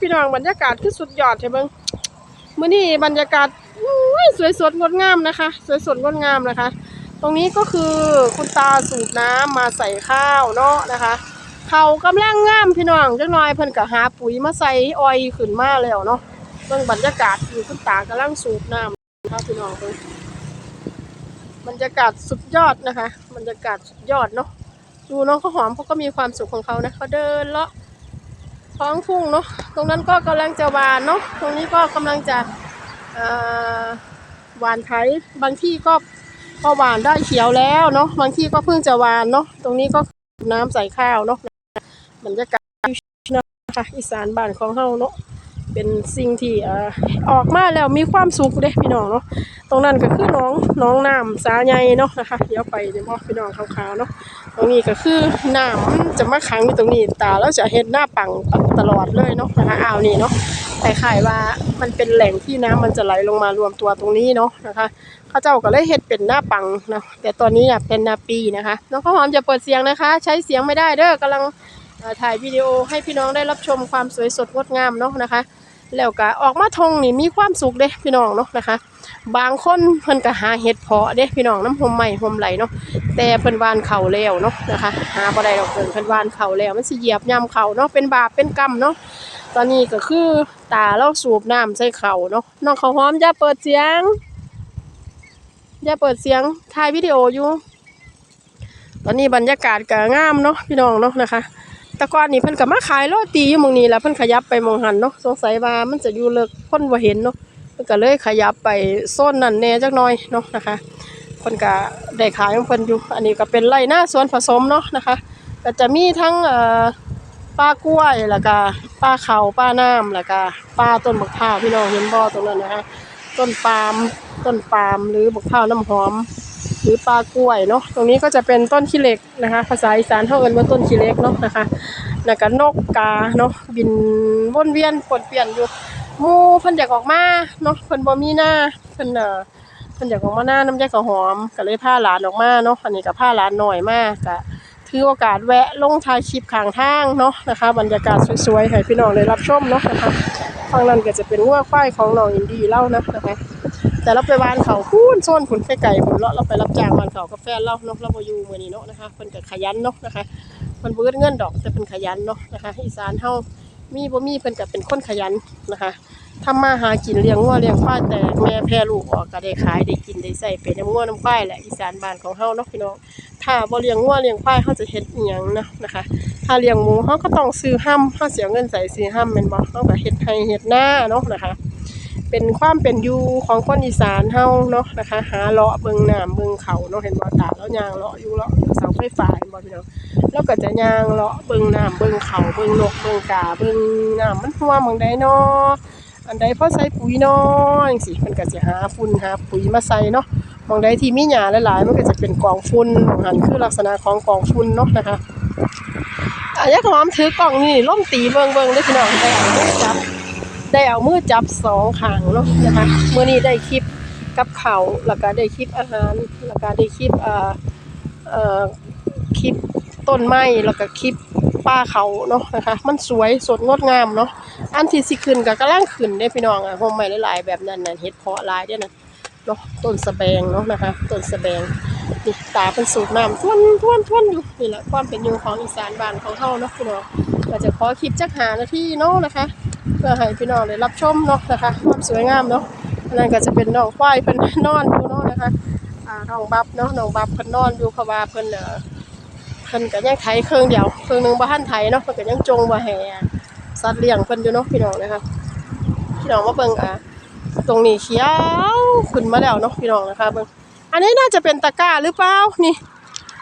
พี่น้องบรรยากาศคือสุดยอดใช่เบิ่งมื้อนี้บรรยากาศสวยสดงดงามนะคะ สวยสดงดงามนะคะ ตรงนี้ก็คือคุณตาสูบน้ำมาใส่ข้าวเนาะนะคะเขากำลังงามพี่น้องจังหน่อยเพิ่นก็หาปุ๋ยมาใส่อ้อยขึ้นมาแล้วเนาะเบิ่งบรรยากาศที่คุณตากำลังสูบน้ำนะคะพี่น้องเบิ่งบรรยากาศสุดยอดนะคะ บรรยากาศสุดยอดเนาะดูน้องข้าวหอมเขาก็มีความสุขของเขานะเขาเดินเลาะ ท้องทุ่งเนาะตรงนั้นก็กำลังจะหวานเนาะตรงนี้ก็กำลังจะหวานไถบางที่ก็ก็หวานได้เขียวแล้วเนาะบางที่ก็เพิ่งจะหวานเนาะตรงนี้ก็น้ำใส่ข้าวเนาะบรรยากาศนะคะอีสานบ้านของเฮาเนาะ เป็นสิ่งที่ออกมาแล้วมีความสุขเด้พี่น้องเนาะตรงนั้นก็คือน้องน้องน้ำสาใหญ่เนาะนะคะเดี๋ยวไปเดี๋ยวบอกพี่น้องขาวๆเนาะตรงนี้ก็คือน้ำจะมาขังอยู่ตรงนี้ตาแล้วจะเห็นหน้าปังตลอดเลยเนาะนะคะอ่าวนี่เนาะคล้ายๆว่ามันเป็นแหล่งที่น้ำมันจะไหลลงมารวมตัวตรงนี้เนาะนะคะเข้าเจ้าก็เลยเฮ็ดเป็นหน้าปังเนาะแต่ตอนนี้เนี่ยเป็นนาปีนะคะน้องข้าวหอมจะเปิดเสียงนะคะ ใช้เสียงไม่ได้เด้อกำลัง ถ่ายวิดีโอให้พี่น้องได้รับชมความสวยสดงดงามเนาะนะคะ แล้วก็ออกมาทงนี่มีความสุขเด้พี่น้องเนาะนะคะ บางคนเพิ่นก็หาเห็ดเพาะเด้พี่น้องน้ำหอมใหม่หอมไหลเนาะแต่เพิ่นวานเข่าแล้วเนาะนะคะหาบ่ได้ดอกเพิ่นเพิ่นวานเข่าแล้วมันสิเหยียบย่ำเข่าเนาะเป็นบาปเป็นกรรมเนาะตอนนี้ก็คือตาเราสูบน้ำใส่เข่าเนาะน้องเขาหอมอย่าเปิดเสียงอย่าเปิดเสียงถ่ายวิดีโออยู่ ตอนนี้บรรยากาศก็งามเนาะพี่น้องเนาะนะคะ แต่ก่อนนี่เพิ่นก็มาขายโรตีอยู่หมองนี้แล้วเพิ่นขยับไปหมองหันเนาะสงสัยว่ามันจะอยู่เลิกคนบ่เห็นเนาะเพิ่นก็เลยขยับไปโซนนั่นแหน่จักหน่อยเนาะนะคะเพิ่นก็ได้ขายของเพิ่นอยู่ อันนี้ก็เป็นไร่หน้าสวนผสมเนาะนะคะ ก็จะมีทั้งเอ่อปลากล้วยแล้วก็ปลาเขาปลาน้ำแล้วก็ปลาต้นมะพร้าวพี่น้องเห็นบ่ตรงนั้นนะคะต้นปาล์มต้นปาล์มหรือบักพร้าวน้ำหอม หรือปลากล้วยเนาะตรงนี้ก็จะเป็นต้นขี้เหล็กนะคะ ภาษาอีสานเท่ากันว่าต้นขี้เหล็กเนาะนะคะแล้วก็นกกาเนาะบินวนเวียนปนเปลี่ยนอยู่มูเพิ่นอยากออกมาเนาะเพิ่นบ่มีหน้าเพิ่นเอ่อเพิ่นอยากออกมาหน้าน้ำยาก็หอมก็เลยพาหลานออกมาเนาะอันนี้ก็พาหลานหน่อยมากก็ถือโอกาสแวะลงถ่ายคลิปข้างทางเนาะนะคะ บรรยากาศสวยๆให้พี่น้องได้รับชมเนาะนะคะ ฝั่งนั้นก็จะเป็นวัวควายของน้องอินดี้เล่านะนะคะ แต่เราไปวานเขาพูนโซนผุนไก่ๆผุนเลาะเราไปรับจ้างวานเขากาแฟนเราเนาะเราบ่อยู่มื้อนี้เนาะนะคะเพิ่นก็ขยันเนาะนะคะเพิ่นเอิ้นเงินดอกแต่เพิ่นขยันเนาะนะคะอีสานเฮามีบ่มีเพิ่นก็เป็นคนขยันนะคะทำมาหากินเลี้ยงงัวเลี้ยงควายแต่แม่แพร่ลูกออกก็ได้ขายได้กินได้ใส่เป็นน้ำงัวน้ำควายแหละอีสานบ้านของเฮาเนาะพี่น้อง ถ้าบ่เลี้ยงงัวเลี้ยงควายเฮาจะเฮ็ดอีหยังนะนะคะ ถ้าเลี้ยงหมูเฮาก็ต้องซื้อห้ำเฮาเสียเงินใส่ซื้อห้ำแม่นบ่เฮาก็เฮ็ดให้เฮ็ดหน้าเนาะนะคะ เป็นความเป็นอยู่ของคนอีสานเฮาเนาะนะคะ หาเลาะเบิ่งน้ำเบิ่งเขาเนาะเห็นบ่ตาแล้วยางเลาะอยู่เลาะเสาไฟฟ้าเห็นบ่พี่น้องแล้วก็จะยางเลาะเบิ่งน้ำเบิ่งเขาเบิ่งนกเบิ่งกาเบิ่งน้ำมันหัวหมองใดเนาะอันใดพอใส่ปุ๋ยเนาะจังซี่มันก็สิหาฝุ่นหาปุ๋ยมาใส่เนาะ มองใดที่มีหญ้าหลายๆ มันก็จะเป็นกองฝุ่นหม้องหันคือลักษณะของกองฝุ่นเนาะนะคะอะยายหอมถือกล่องนี่ล่มตีเบิงเบิงเด้พี่น้องได้เอามือจับ ได้เอามือจับสองขางเนาะนะคะเมื่อนี้ได้คลิปกับเขาแล้วก็ได้คลิปอาหารแล้วก็ได้คลิปเอ่อเอ่อคลิปต้นไม้แล้วก็คลิปป้าเขาเนาะนะคะ มันสวยสดงดงามเนาะอันที่สิขึ้นก็กำลังขึ้นเด้พี่น้องอะโฮมใหม่หลายๆแบบนั้นน่ะเฮ็ดเพาะหลายเด้นะ เนาะต้นสะแบงเนาะนะคะต้นสะแบงนี่ตาเป็นสูบน้ำท่วนท่วนท่วนอยู่นี่แหละความเป็นอยู่ของอีสานบ้านของเฮาเนาะพี่น้องก็จะขอคลิปจักหานาที่เนาะนะคะ เพื่อให้พี่น้องได้รับชมเนาะนะคะความสวยงามเนาะนนั้นก็จะเป็นน้องควายเพิ่นนอนอยู่เนาะนะคะอ่าน้องบับเนาะน้องบับเพิ่นนอนอยู่เพราะว่าเพิ่นเอ่อเพิ่นก็ยังไถเครื่องเดียวเครื่องหนึงบ่ทันไถเนาะเพิ่นก็ยังจงบ่ให้สัตว์เลี้ยงเพิ่นอยู่เนาะพี่น้องนะคะพี่น้องมาเบิ่งอ่า ตรงนี้เขียวขึ้นมาแล้วเนาะพี่น้องนะคะเบิ่งอันนี้น่าจะเป็นตะกร้าหรือเปล่านี่